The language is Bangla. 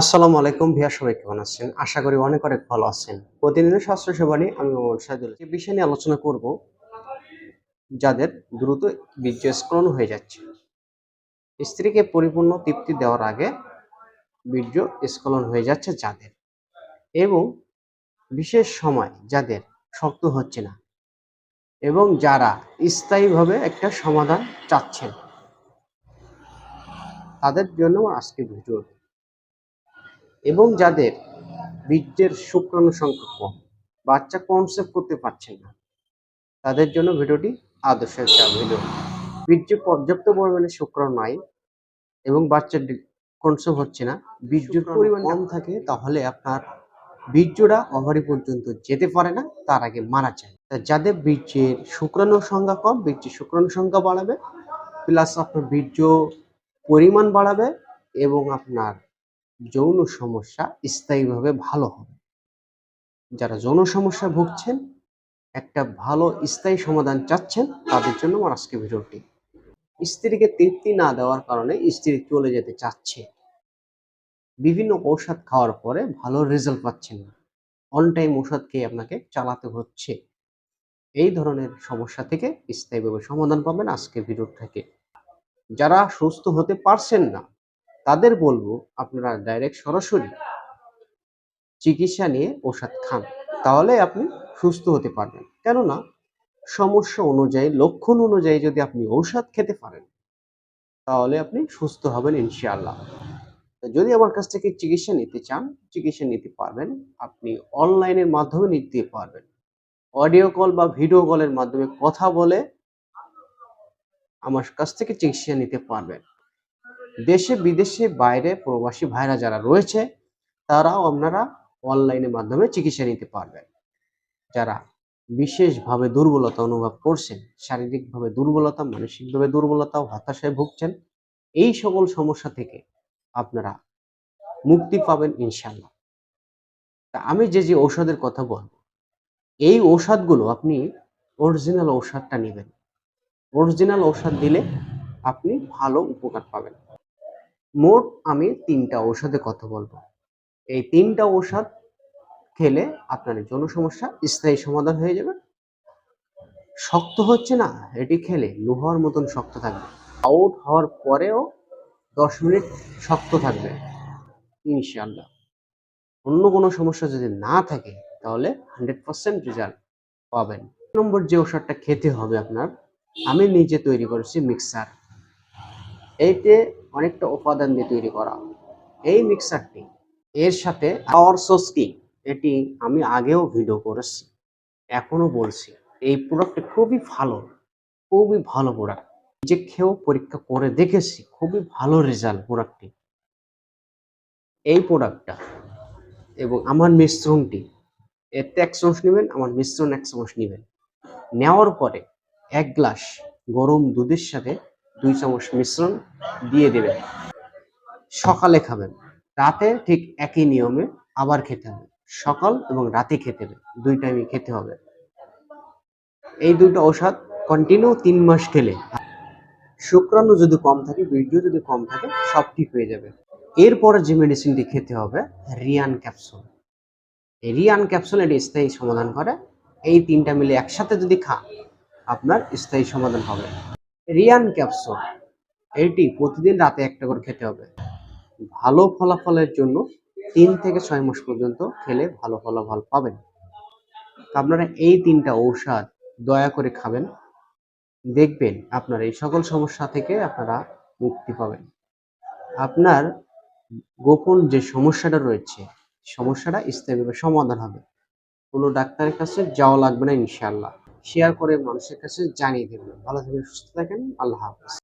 আসসালামু আলাইকুম ভিয়া, সবাই কেমন আছেন? আশা করি অনেক অনেক ভালো আছেন। প্রতিদিনের স্বাস্থ্য সেবা নিয়ে আমি মোহাম্মদ সাইদুল যে বিষয় নিয়ে আলোচনা করব যাদের দ্রুত বীর্য স্খলন হয়ে যাচ্ছে। স্ত্রীকে পরিপূর্ণ তৃপ্তি দেওয়ার আগে বীর্য স্খলন হয়ে যাচ্ছে যাদের। এবং বিশেষ সময় যাদের শক্ত হচ্ছে না। এবং যারা স্থায়ীভাবে একটা সমাধান চাচ্ছেন। তাদের জন্য আজকে ভিডিও এবং যাদের বীর্যের শুক্রাণু সংখ্যা কম বাচ্চা কনসেপ্ট করতে পারছেন না তাদের জন্য ভিডিওটি আদর্শ একটা ভিডিও বীর্যে পর্যাপ্ত পরিমাণে শুক্রাণু নাই এবং বাচ্চার কনসেপ্ট হচ্ছে না। বীর্যের পরিমাণ কম থাকে তাহলে আপনার বীর্যটা অভারি পর্যন্ত যেতে পারে না তার আগে মারা যায়। তা যাদের বীর্যের শুক্রাণুর সংখ্যা কম বীর্যের শুক্রাণু সংখ্যা বাড়াবে প্লাস আপনার বীর্য পরিমাণ বাড়াবে এবং আপনার যৌন সমস্যা স্থায়ীভাবে ভালো হবে। যারা যৌন সমস্যা ভুগছেন, একটা ভালো স্থায়ী সমাধান চাচ্ছেন, তাদের জন্য আমার আজকে ভিডিওটি। স্ত্রীকে তৃপ্তি না দেওয়ার কারণে স্ত্রী চলে যেতে চাচ্ছে। বিভিন্ন ঔষধ খাওয়ার পরে ভালো রেজাল্ট পাচ্ছেন না। অন টাইম ওষুধ খেয়ে আপনাকে চালাতে হচ্ছে। এই ধরনের সমস্যা থেকে স্থায়ীভাবে সমাধান পাবেন আজকের ভিডিও থেকে। যারা সুস্থ হতে পারছেন না তাদের বলব, আপনারা ডাইরেক্ট সরাসরি চিকিৎসা নিয়ে ওষুধ খান। তাহলে আপনি সুস্থ হতে পারবেন। কেননা, সমস্যা অনুযায়ী, লক্ষণ অনুযায়ী যদি আপনি ঔষধ খেতে পারেন, তাহলে আপনি সুস্থ হবেন ইনশাআল্লাহ। যদি আমার কাছ থেকে চিকিৎসা নিতে চান, চিকিৎসা নিতে পারবেন। আপনি অনলাইনের মাধ্যমে নিতে পারবেন। অডিও কল বা ভিডিও কলের মাধ্যমে কথা বলে আমার কাছ থেকে চিকিৎসা নিতে পারবেন। দেশে, বিদেশে বাইরে প্রবাসী ভাইরা যারা রয়েছে, তারাও আপনারা অনলাইনের মাধ্যমে চিকিৎসা নিতে পারবেন। যারা বিশেষভাবে দুর্বলতা অনুভব করছেন, শারীরিকভাবে দুর্বলতা, মানসিকভাবে দুর্বলতা হতাশায় ভুগছেন, এই সকল সমস্যা থেকে আপনারা মুক্তি পাবেন ইনশাল্লাহ তা আমি যে যে ঔষধের কথা বলব, এই ঔষধগুলো আপনি অরিজিনাল ঔষধটা নেবেন। অরিজিনাল ঔষধ দিলে আপনি ভালো উপকার পাবেন। মোট আমি তিনটা ঔষধের কথা বলব। এই তিনটা ঔষধ খেলে আপনার যৌন সমস্যা স্থায়ী সমাধান হয়ে যাবে। শক্ত হচ্ছে না, এটি খেলে লোহার মতন শক্ত থাকবে। আউট হওয়ার পরেও দশ মিনিট শক্ত থাকবে ইনশাল্লাহ অন্য কোনো সমস্যা যদি না থাকে, তাহলে হান্ড্রেড পার্সেন্ট রেজাল্ট পাবেন। নম্বর যে ওষুধটা খেতে হবে আপনার, আমি নিজে তৈরি করেছি মিক্সার এইতে অনেকটা উপাদান দিয়ে তৈরি করা। এই মিক্সারটি এর সাথে পাওয়ার সোসকি এটি আমি আগেও ভিডিও করেছি, এখনও বলছি, এই প্রোডাক্টটি খুবই ভালো খুবই ভালো প্রোডাক্ট যে খেয়েও পরীক্ষা করে দেখেছি, খুবই ভালো রেজাল্ট প্রোডাক্টটি এই প্রোডাক্টটা এবং আমার মিশ্রণটি এতে এক চামচ নেবেন, আমার মিশ্রণ এক চামচ নেবেন। নেওয়ার পরে এক গ্লাস গরম দুধের সাথে দুই চামচ মিশ্রণ দিয়ে দেবেন। সকালে খাবেন। রাতে ঠিক একই নিয়মে আবার খেতে হবে। সকাল এবং রাতে খেতে হবে। দুই টাইমে খেতে হবে। এই দুটো ঔষধ কন্টিনিউ তিন মাস খেলে। শুক্রাণু যদি কম থাকে, বীর্য যদি কম থাকে, সব ঠিক হয়ে যাবে। এরপরে যে মেডিসিনটি খেতে হবে রিয়ান ক্যাপসুল রিয়ান ক্যাপসুল এটি স্থায়ী সমাধান করে। এই তিনটা মিলে একসাথে যদি খান, আপনার স্থায়ী সমাধান হবে। রিয়ান ক্যাপসুল, এটি প্রতিদিন রাতে একটা করে খেতে হবে। ভালো ফলাফলের জন্য তিন থেকে ছয় মাস পর্যন্ত খেলে ভালো ফলাফল পাবেন। আপনারা এই তিনটা ঔষধ দয়া করে খাবেন। দেখবেন আপনার এই সকল সমস্যা থেকে আপনারা মুক্তি পাবেন। আপনার গোপন যে সমস্যাটা রয়েছে, সমস্যাটা স্থায়ীভাবে সমাধান হবে। কোনো ডাক্তারের কাছে যাওয়া লাগবে না ইনশাআল্লাহ। শেয়ার করে মানুষের কাছে জানিয়ে দেবেন। ভালো থাকবেন সুস্থ থাকেন। আল্লাহ হাফিজ।